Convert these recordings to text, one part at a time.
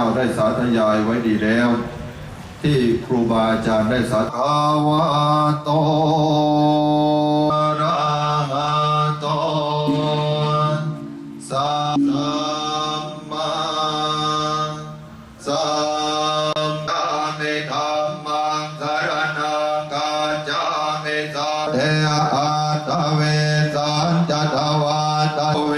จ้าได้สาธยายไว้ดีแล้ว ที่ครูบาอาจารย์ได้สาธาวาโตระหะโตสัมมาสัมพุทธัสสะธัมมังสรณังกัจจามิสัทเทอะตะเวสันจัตวาตะเว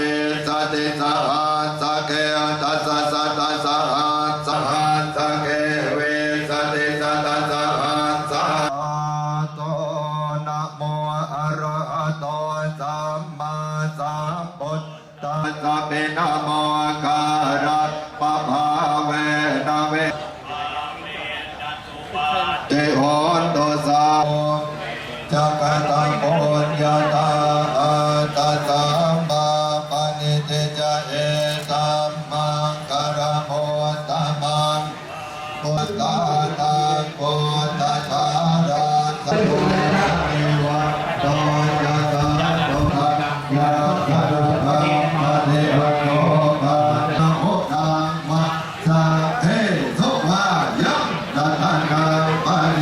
โตสัมมาสัมพุทธัสสะเปนะโมการะปะภาเวนะเวเตโหนโตสาวจักตังโพญญาตาอาตาสัมมาปณิติจะเอตัมมังกรโมตตมังพุทธา มะเทวะโตภะนะโมตังมะสะเทสุภายังตัทานังปะเน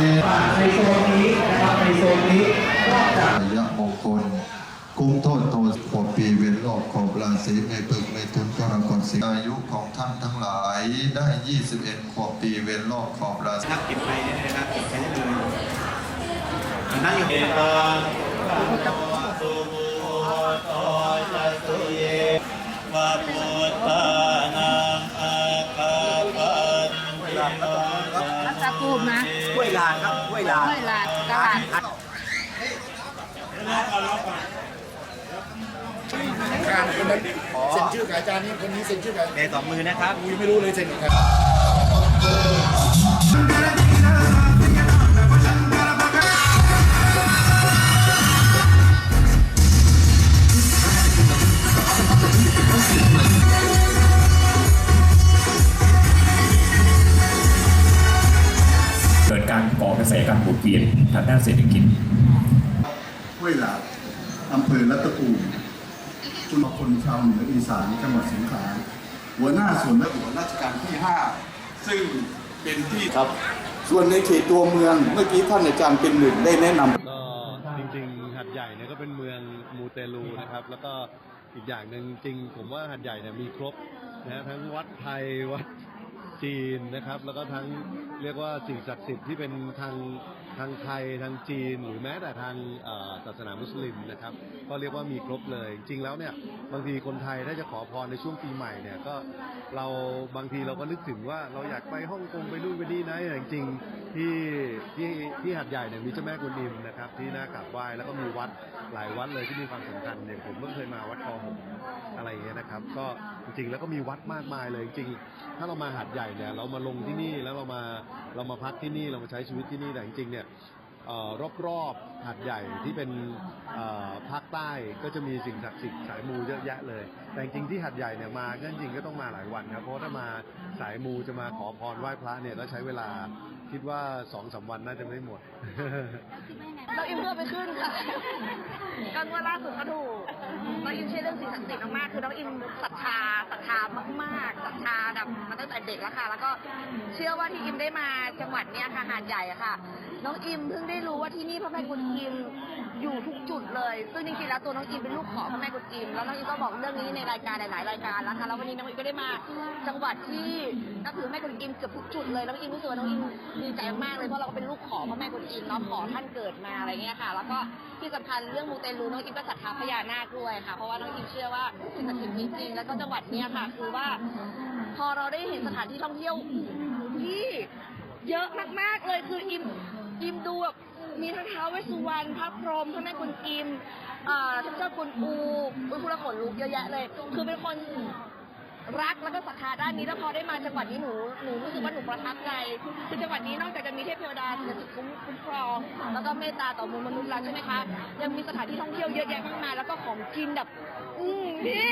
ในโซนนี้นะครับในโซนนี้นอกจากยะมโทษโทษขอปีเวนรอบขอบราศีเมปึกเมตุนกรกฎสิอายุของท่านทั้งหลายได้ 21 ขอบปีเวนรอบขอบราศีนักเก็บไปนะครับเก็บไปได้เลยนั่งอยู่เอตัง ยวะพุทธานังอาคาปันติโนจัรักษาภูมินะห้วยลานครับห้วยลานห้วยลาดตลาดการคนนั้นเซ็นชื่อกับอาจารย์นี่คนนี้เซ็นชื่อกับเดสองมือนะครับกูยังไม่รู้เลยเซ็นกับใคร รก่อกระแสการหมุนเวียนทางด้านเศรษฐกิจห้วยหลาดอำเภอรัตภูมิคุณคนชาวเหนืออีสานจังหวัดสงขลาหัวหน้าส่วนและหัวราชการที่ 5 ซึ่งเป็นที่ครับ ส่วนในเขตตัวเมืองเมื่อกี้ท่านอาจารย์เป็นหนึ่งได้แนะนำก็จริงๆหัดใหญ่เนี่ยก็เป็นเมืองมูเตลูนะครับ แล้วก็อีกอย่างหนึ่งจริง ผมว่าหัดใหญ่เนี่ยมีครบนะฮะทั้งวัดไทยวัด จีนนะครับ แล้วก็ทั้งเรียกว่าสิ่งศักดิ์สิทธิ์ที่เป็นทาง ทางไทยทางจีน หรือแม้แต่ทางศาสนามุสลิมนะครับ ก็เรียกว่ามีครบเลย จริงแล้วเนี่ยบางทีคนไทยถ้าจะขอพรในช่วงปีใหม่เนี่ยก็เราบางทีเราก็นึกถึงว่าเราอยากไปฮ่องกงไปนู่นไปนี่นะแต่จริงที่ที่ที่หัดใหญ่เนี่ยมีเจ้าแม่กวนอิมนะครับ ที่น่ากราบไหว้แล้วก็มีวัดหลายวัดเลยที่มีความสำคัญอย่างผมก็เคยมาวัดคอหงอะไรอย่างเงี้ยนะครับ ก็จริงๆแล้วก็มีวัดมากมายเลยจริงถ้าเรามาหัดใหญ่เนี่ยเรามาลงที่นี่แล้วเรามาเรามาพักที่นี่เรามาใช้ชีวิตที่นี่แต่จริงๆเนี่ยเอ่อรอบๆหัดใหญ่ที่เป็นเอ่อภาคใต้ก็จะมีสิ่งศักดิ์สิทธิ์สายมูเยอะแยะเลย แต่จริงๆที่หัดใหญ่เนี่ยมาก็จริงๆก็ต้องมาหลายวันครับเพราะว่าถ้ามาสายมูจะมาขอพรไหว้พระเนี่ยก็ใช้เวลาคิดว่าสองสามวันน่าจะไม่หมดเราอิมเพื่อไปขึ้นค่ะก็งว่าล่าสุดก็ถูกน้องอิมเชื่อเรื่องสิ่งศักดิ์สิทธิ์มากๆคือน้องอิมศรัทธาศรัทธามากๆศรัทธาแบบมาตั้งแต่เด็กแล้วค่ะ แล้วก็เชื่อว่าที่อิมได้มาจังหวัดเนี้ยค่ะหาดใหญ่อะค่ะ น้องอิมเพิ่งได้รู้ว่าที่นี่พระแม่กุนอิมอยู่ทุกจุดเลย ซึ่งจริงๆแล้วตัวน้องอิมเป็นลูกของพระแม่กุนอิมแล้วน้องอิมก็บอกเรื่องนี้ในรายการหลายๆรายการแล้วค่ะแล้ววันนี้น้องอิมก็ได้มา จังหวัดที่นับถือแม่กุนอิมเกือบทุกจุดเลยน้องอิมรู้สึกว่าน้องอิมดีใจมากเลยเพราะเราก็เป็นลูกของพระแม่กุนอิมเนาะขอท่านเกิดมาอะไรเงี้ยค่ะ แล้วก็ที่สำคัญเรื่องมูเตลูน้องอิมก็ศรัทธาพญานาคด้วยค่ะ เพราะว่าน้องอิมเชื่อว่าสิ่งศักดิ์สิทธิ์มีจริงแล้วก็จังหวัดเนี้ยค่ะ คือว่า พอเราได้เห็นสถานที่ท่องเที่ยวที่เยอะมากๆเลยคืออิม มีทั้งท้าวเวสสุวรรณพระพรหมพระแม่กุนอิมท่านเจ้ากุนอูอุยพูดแล้วขนลุกเยอะแยะเลย คือเป็นคนรักแล้วก็ศรัทธาด้านนี้แล้วพอได้มาจังหวัดนี้หนูหนูรู้สึกว่าหนูประทับใจคือจังหวัดนี้นอกจากจะมีเทพเทวดาสิ่งศักดิ์สิทธิ์คุ้มคุ้มครอง แล้วก็เมตตาต่อมวลมนุษย์แล้วใช่ไหมคะยังมีสถานที่ท่องเที่ยวเยอะแยะมากมายแล้วก็ของกินแบบ อืมพี่ซอยเนี่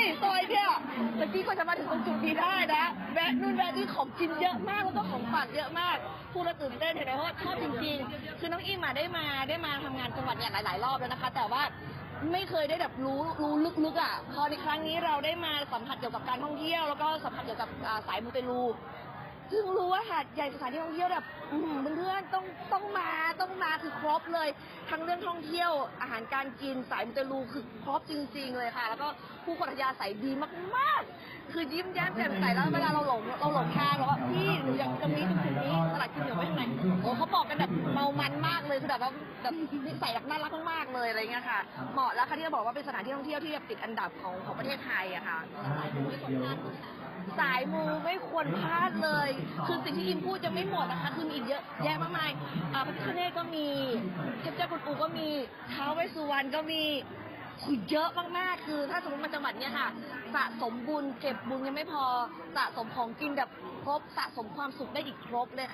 ตะกี้ก็จะมาถึงตรงจุดนี้ได้นะแวะนู่นแวะนี่ของกินเยอะมากแล้วก็ของฝากเยอะมากพูดแล้วตื่นเต้นเห็นไหมเพราะชอบจริงๆ คือน้องอิมมาได้มาได้มาทำงานจังหวัดเนี่ยหลาย ๆ รอบแล้วนะคะ แต่ว่าไม่เคยได้แบบรู้รู้ลึกๆอะพอในครั้งนี้เราได้มาสัมผัสเกี่ยวกับการท่องเที่ยว แล้วก็สัมผัสเกี่ยวกับอ่าสายมูเตลูเพิ่งรู้ว่าหาดใหญ่สถานที่ท่องเที่ยวแบบอื้อหือเพื่อน ต้องมาต้องมาคือครบเลย ทั้งเรื่องท่องเที่ยวอาหารการกินสายมูเตลูคือครบจริง ๆ เลยค่ะ แล้วก็ผู้คนอัธยาศัยดีมากๆ คือยิ้มแย้มแจ่มใสแล้วเวลาเราหลงเราหลงทางเราก็พี่หนูอยากตรงนี้ตรงนี้ตลาดกินเหนียวไม่ไหนโอ้เขาบอกกันแบบเมามันมากเลยคือแบบว่าแบบนิสัยแบบน่ารักมากๆเลยอะไรเงี้ยค่ะเหมาะแล้วค่ะที่จะบอกว่าเป็นสถานที่ท่องเที่ยวที่แบบติดอันดับของของประเทศไทยอะค่ะสายมูไม่ควรพลาดเลย คือสิ่งที่อิมพูดจะไม่หมดนะคะ คือมีอีกเยอะแยะมากมายอ่าพระพิฆเนศก็มีเทพเจ้าคุณอูก็มีท้าวเวสสุวรรณก็มี คือเยอะมากๆ คือ ถ้าสมมติมาจังหวัดเนี้ยค่ะ สะสมบุญเก็บบุญยังไม่พอ สะสมของกินแบบครบ สะสมความสุขได้อีกครบเลยค่ะ